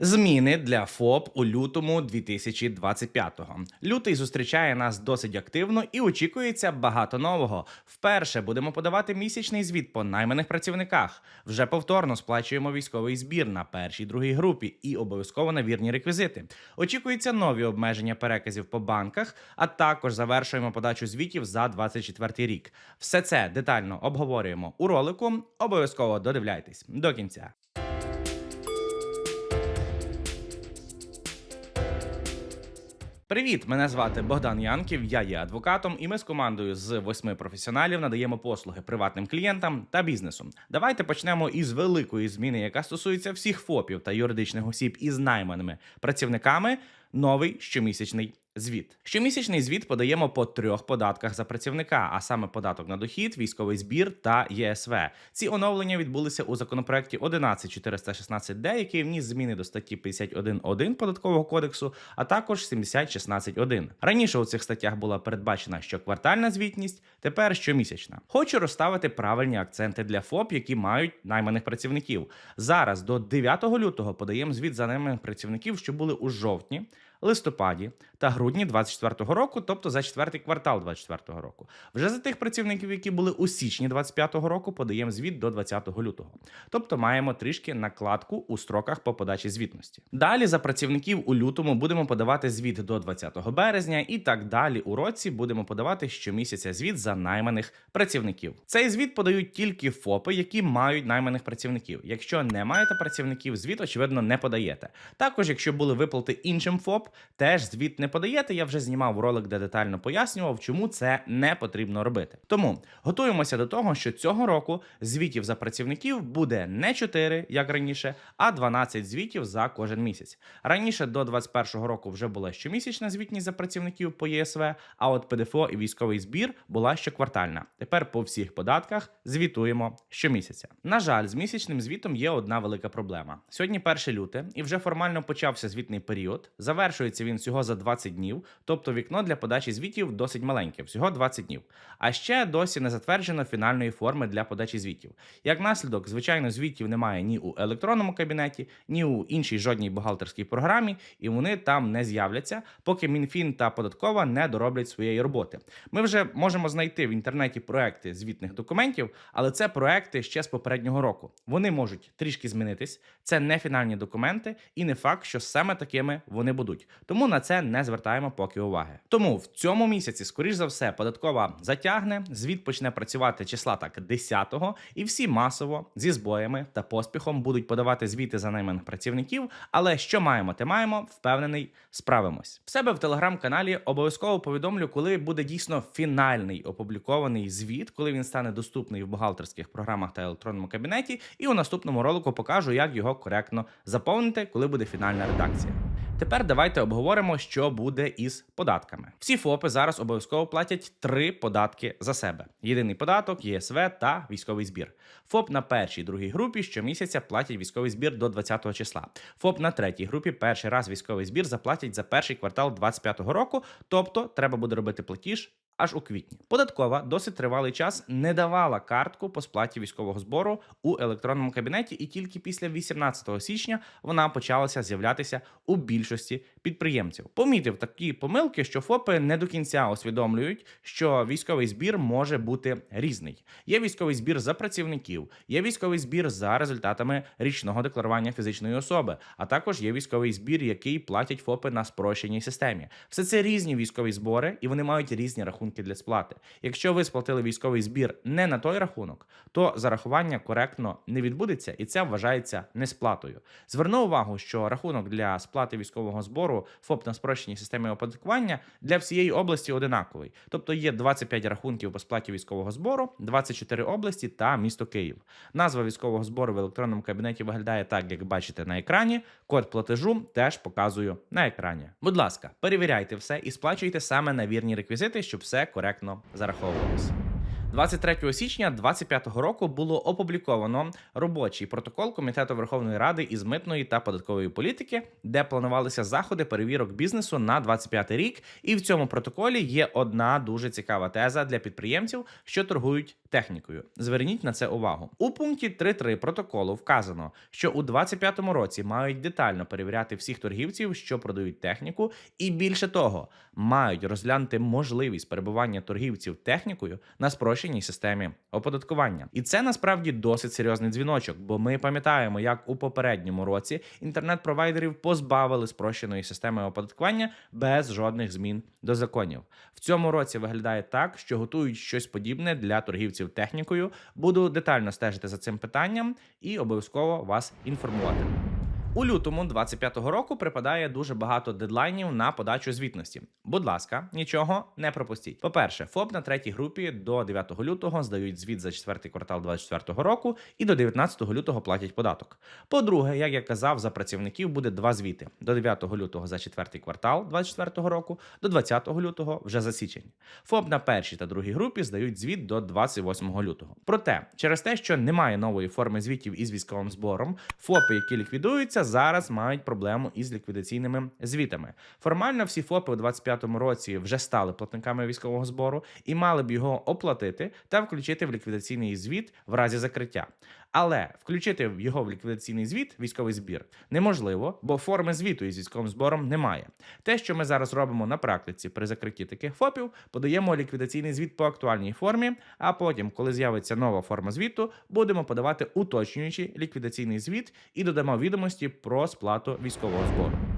Зміни для ФОП у лютому 2025-го. Лютий зустрічає нас досить активно і очікується багато нового. Вперше будемо подавати місячний звіт по найманих працівниках. Вже повторно сплачуємо військовий збір на першій другій групі і обов'язково на вірні реквізити. Очікуються нові обмеження переказів по банках, а також завершуємо подачу звітів за 24 рік. Все це детально обговорюємо у ролику. Обов'язково додивляйтесь до кінця. Привіт, мене звати Богдан Янків. Я є адвокатом, і ми з командою з восьми професіоналів надаємо послуги приватним клієнтам та бізнесу. Давайте почнемо із великої зміни, яка стосується всіх ФОПів та юридичних осіб із найманими працівниками. Новий щомісячний звіт. Щомісячний звіт подаємо по трьох податках за працівника, а саме податок на дохід, військовий збір та ЄСВ. Ці оновлення відбулися у законопроекті 11416Д, який вніс зміни до статті 51.1 податкового кодексу, а також 7016.1. Раніше у цих статтях була передбачена щоквартальна звітність, тепер щомісячна. Хочу розставити правильні акценти для ФОП, які мають найманих працівників. Зараз до 9 лютого подаємо звіт за найманих працівників, що були у жовтні листопаді та грудні 24-го року, тобто за четвертий квартал 24-го року. Вже за тих працівників, які були у січні 25-го року, подаємо звіт до 20 лютого. Тобто маємо трішки накладку у строках по подачі звітності. Далі за працівників у лютому будемо подавати звіт до 20 березня, і так далі у році будемо подавати щомісяця звіт за найманих працівників. Цей звіт подають тільки ФОПи, які мають найманих працівників. Якщо не маєте працівників, звіт очевидно не подаєте. Також, якщо були виплати іншим ФОП, теж звіт не подаєте. Я вже знімав ролик, де детально пояснював, чому це не потрібно робити. Тому готуємося до того, що цього року звітів за працівників буде не 4, як раніше, а 12 звітів за кожен місяць. Раніше до 2021 року вже була щомісячна звітність за працівників по ЄСВ, а от ПДФО і військовий збір була щоквартальна. Тепер по всіх податках звітуємо щомісяця. На жаль, з місячним звітом є одна велика проблема. Сьогодні 1 люте, і вже формально почався звітний період. Завершується він всього за 20 днів, тобто вікно для подачі звітів досить маленьке, всього 20 днів. А ще досі не затверджено фінальної форми для подачі звітів. Як наслідок, звичайно, звітів немає ні у електронному кабінеті, ні у іншій жодній бухгалтерській програмі, і вони там не з'являться, поки МінФін та податкова не дороблять своєї роботи. Ми вже можемо знайти в інтернеті проекти звітних документів, але це проекти ще з попереднього року. Вони можуть трішки змінитись. Це не фінальні документи, і не факт, що саме такими вони будуть. Тому на це не звертаємо поки уваги. Тому в цьому місяці, скоріш за все, податкова затягне. Звіт почне працювати числа так 10-го, і всі масово зі збоями та поспіхом будуть подавати звіти за найманих працівників. Але що маємо, те маємо, впевнений, справимось. В себе в телеграм-каналі обов'язково повідомлю, коли буде дійсно фінальний опублікований звіт, коли він стане доступний в бухгалтерських програмах та електронному кабінеті. І у наступному ролику покажу, як його коректно заповнити, коли буде фінальна редакція. Тепер давайте обговоримо, що буде із податками. Всі ФОПи зараз обов'язково платять три податки за себе: єдиний податок, ЄСВ та військовий збір. ФОП на першій другій групі щомісяця платять військовий збір до 20 числа. ФОП на третій групі перший раз військовий збір заплатять за перший квартал 25 року, тобто треба буде робити платіж. Аж у квітні податкова досить тривалий час не давала картку по сплаті військового збору у електронному кабінеті, і тільки після 18 січня вона почалася з'являтися у більшості підприємців. Помітив такі помилки, що ФОПи не до кінця усвідомлюють, що військовий збір може бути різний. Є військовий збір за працівників, є військовий збір за результатами річного декларування фізичної особи, а також є військовий збір, який платять ФОПи на спрощеній системі. Все це різні військові збори, і вони мають різні рахунки для сплати. Якщо ви сплатили військовий збір не на той рахунок, то зарахування коректно не відбудеться, і це вважається несплатою. Зверну увагу, що рахунок для сплати військового збору ФОП на спрощеній системі оподаткування для всієї області одинаковий. Тобто є 25 рахунків по сплаті військового збору, 24 області та місто Київ. Назва військового збору в електронному кабінеті виглядає так, як бачите на екрані. Код платежу теж показую на екрані. Будь ласка, перевіряйте все і сплачуйте саме на вірні реквізити, щоб все коректно зараховувалося. 23 січня 2025 року було опубліковано робочий протокол Комітету Верховної Ради із митної та податкової політики, де планувалися заходи перевірок бізнесу на 25 рік. І в цьому протоколі є одна дуже цікава теза для підприємців, що торгують технікою. Зверніть на це увагу. У пункті 3.3 протоколу вказано, що у 2025 році мають детально перевіряти всіх торгівців, що продають техніку, і більше того, мають розглянути можливість перебування торгівців технікою на спрощеній системі оподаткування. І це насправді досить серйозний дзвіночок, бо ми пам'ятаємо, як у попередньому році інтернет-провайдерів позбавили спрощеної системи оподаткування без жодних змін до законів. В цьому році виглядає так, що готують щось подібне для торгівців технікою. Буду детально стежити за цим питанням і обов'язково вас інформувати. У лютому 25-го року припадає дуже багато дедлайнів на подачу звітності. Будь ласка, нічого не пропустіть. По-перше, ФОП на третій групі до 9 лютого здають звіт за четвертий квартал 24-го року і до 19 лютого платять податок. По-друге, як я казав, за працівників буде два звіти: до 9 лютого за четвертий квартал 24-го року, до 20 лютого вже за січень. ФОП на першій та другій групі здають звіт до 28 лютого. Проте, через те, що немає нової форми звітів із військовим збором, ФОПи, які ліквідуються, зараз мають проблему із ліквідаційними звітами. Формально всі ФОПи у 25-му році вже стали платниками військового збору і мали б його оплатити та включити в ліквідаційний звіт в разі закриття. Але включити його в ліквідаційний звіт, військовий збір, неможливо, бо форми звіту із військовим збором немає. Те, що ми зараз робимо на практиці при закритті таких ФОПів, подаємо ліквідаційний звіт по актуальній формі. А потім, коли з'явиться нова форма звіту, будемо подавати уточнюючий ліквідаційний звіт і додамо відомості про сплату військового збору.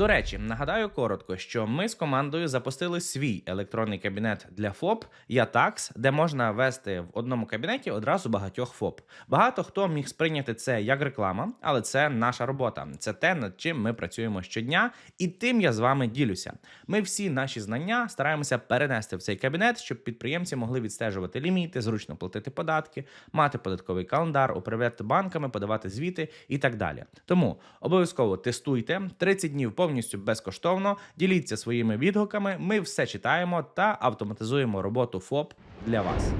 До речі, нагадаю коротко, що ми з командою запустили свій електронний кабінет для ФОП Ятакс, де можна вести в одному кабінеті одразу багатьох ФОП. Багато хто міг сприйняти це як реклама, але це наша робота. Це те, над чим ми працюємо щодня, і тим я з вами ділюся. Ми всі наші знання стараємося перенести в цей кабінет, щоб підприємці могли відстежувати ліміти, зручно платити податки, мати податковий календар, управляти банками, подавати звіти і так далі. Тому обов'язково тестуйте 30 днів повністю безкоштовно. Діліться своїми відгуками. Ми все читаємо та автоматизуємо роботу ФОП для вас.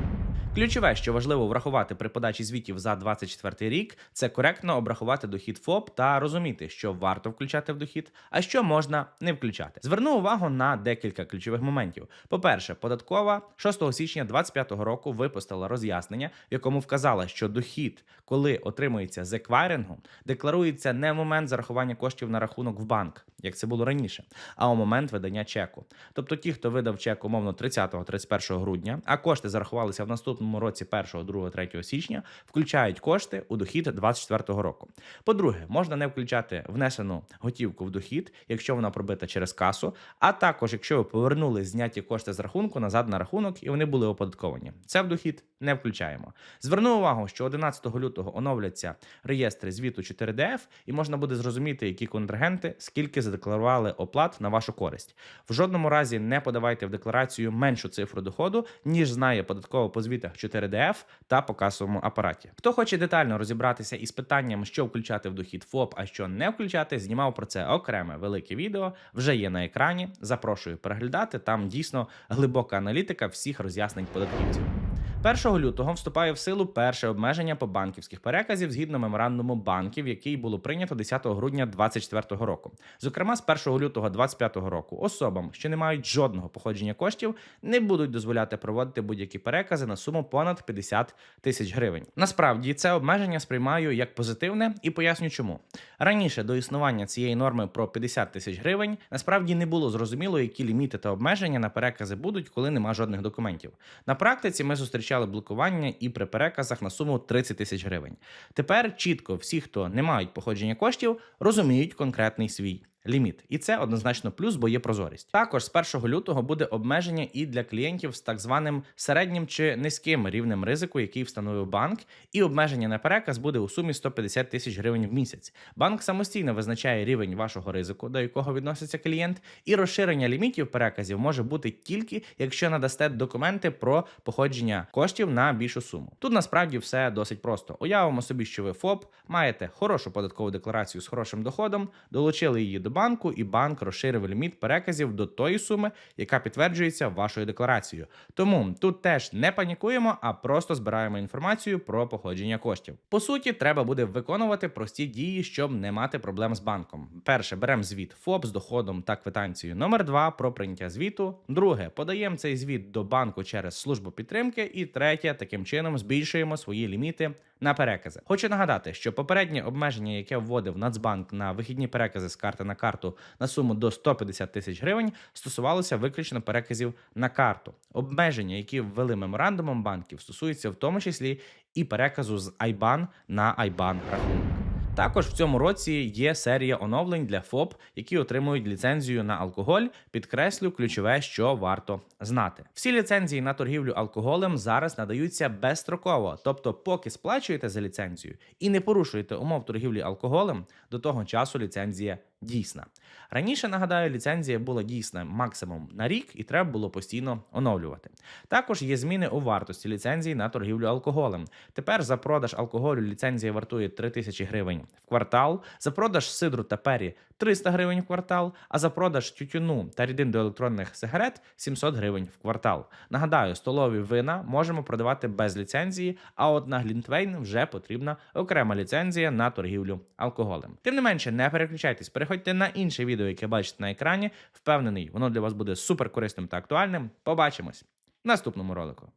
Ключове, що важливо врахувати при подачі звітів за 24 рік, це коректно обрахувати дохід ФОП та розуміти, що варто включати в дохід, а що можна не включати. Зверну увагу на декілька ключових моментів. По-перше, податкова 6 січня 2025 року випустила роз'яснення, в якому вказала, що дохід, коли отримується з еквайрингу, декларується не в момент зарахування коштів на рахунок в банк, як це було раніше, а у момент видання чеку. Тобто, ті, хто видав чек умовно 30-31 грудня, а кошти зарахувалися в наступному році 1, 2, 3 січня, включають кошти у дохід 24 року. По-друге, можна не включати внесену готівку в дохід, якщо вона пробита через касу, а також якщо ви повернули зняті кошти з рахунку назад на рахунок і вони були оподатковані. Це в дохід не включаємо. Зверну увагу, що 11 лютого оновляться реєстри звіту 4DF, і можна буде зрозуміти, які контрагенти скільки задекларували оплат на вашу користь. В жодному разі не подавайте в декларацію меншу цифру доходу, ніж знає податково по звітах 4DF та по касовому апараті. Хто хоче детально розібратися із питанням, що включати в дохід ФОП, а що не включати, знімав про це окреме велике відео. Вже є на екрані. Запрошую переглядати. Там дійсно глибока аналітика всіх роз'яснень податківців. 1 лютого вступає в силу перше обмеження по банківських переказів згідно меморандуму банків, який було прийнято 10 грудня 2024 року. Зокрема, з 1 лютого 2025 року особам, що не мають жодного походження коштів, не будуть дозволяти проводити будь-які перекази на суму понад 50 тисяч гривень. Насправді це обмеження сприймаю як позитивне і поясню, чому раніше до існування цієї норми про 50 тисяч гривень насправді не було зрозуміло, які ліміти та обмеження на перекази будуть, коли нема жодних документів. На практиці ми зустрічали блокування і при переказах на суму 30 тисяч гривень. Тепер чітко всі, хто не мають походження коштів, розуміють конкретний свій. Ліміт, і це однозначно плюс, бо є прозорість. Також з 1 лютого буде обмеження і для клієнтів з так званим середнім чи низьким рівнем ризику, який встановив банк, і обмеження на переказ буде у сумі 150 тисяч гривень в місяць. Банк самостійно визначає рівень вашого ризику, до якого відноситься клієнт, і розширення лімітів переказів може бути тільки якщо надасте документи про походження коштів на більшу суму. Тут насправді все досить просто. Уявимо собі, що ви ФОП маєте хорошу податкову декларацію з хорошим доходом, долучили її до до банку, і банк розширив ліміт переказів до тої суми, яка підтверджується вашою декларацією. Тому тут теж не панікуємо, а просто збираємо інформацію про походження коштів. По суті, треба буде виконувати прості дії, щоб не мати проблем з банком. Перше, беремо звіт ФОП з доходом та квитанцією. Номер два про прийняття звіту. Друге, подаємо цей звіт до банку через службу підтримки. І третє, таким чином збільшуємо свої ліміти на перекази. Хочу нагадати, що попереднє обмеження, яке вводив Нацбанк на вихідні перекази з карти на карту на суму до 150 тисяч гривень, стосувалося виключно переказів на карту. Обмеження, які ввели меморандумом банків, стосуються в тому числі і переказу з IBAN на IBAN рахунок. Також в цьому році є серія оновлень для ФОП, які отримують ліцензію на алкоголь. Підкреслю ключове, що варто знати. Всі ліцензії на торгівлю алкоголем зараз надаються безстроково, тобто, поки сплачуєте за ліцензію і не порушуєте умов торгівлі алкоголем, до того часу ліцензія дійсна. Раніше нагадаю, ліцензія була дійсна максимум на рік, і треба було постійно оновлювати. Також є зміни у вартості ліцензії на торгівлю алкоголем. Тепер за продаж алкоголю ліцензія вартує 3 тисячі гривень в квартал, за продаж сидру та пері 300 гривень в квартал, а за продаж тютюну та рідин до електронних сигарет 700 гривень в квартал. Нагадаю, столові вина можемо продавати без ліцензії, а от на Глінтвейн вже потрібна окрема ліцензія на торгівлю алкоголем. Тим не менше, не переключайтесь, переходьте на інше відео, яке бачите на екрані. Впевнений, воно для вас буде супер корисним та актуальним. Побачимось в наступному ролику.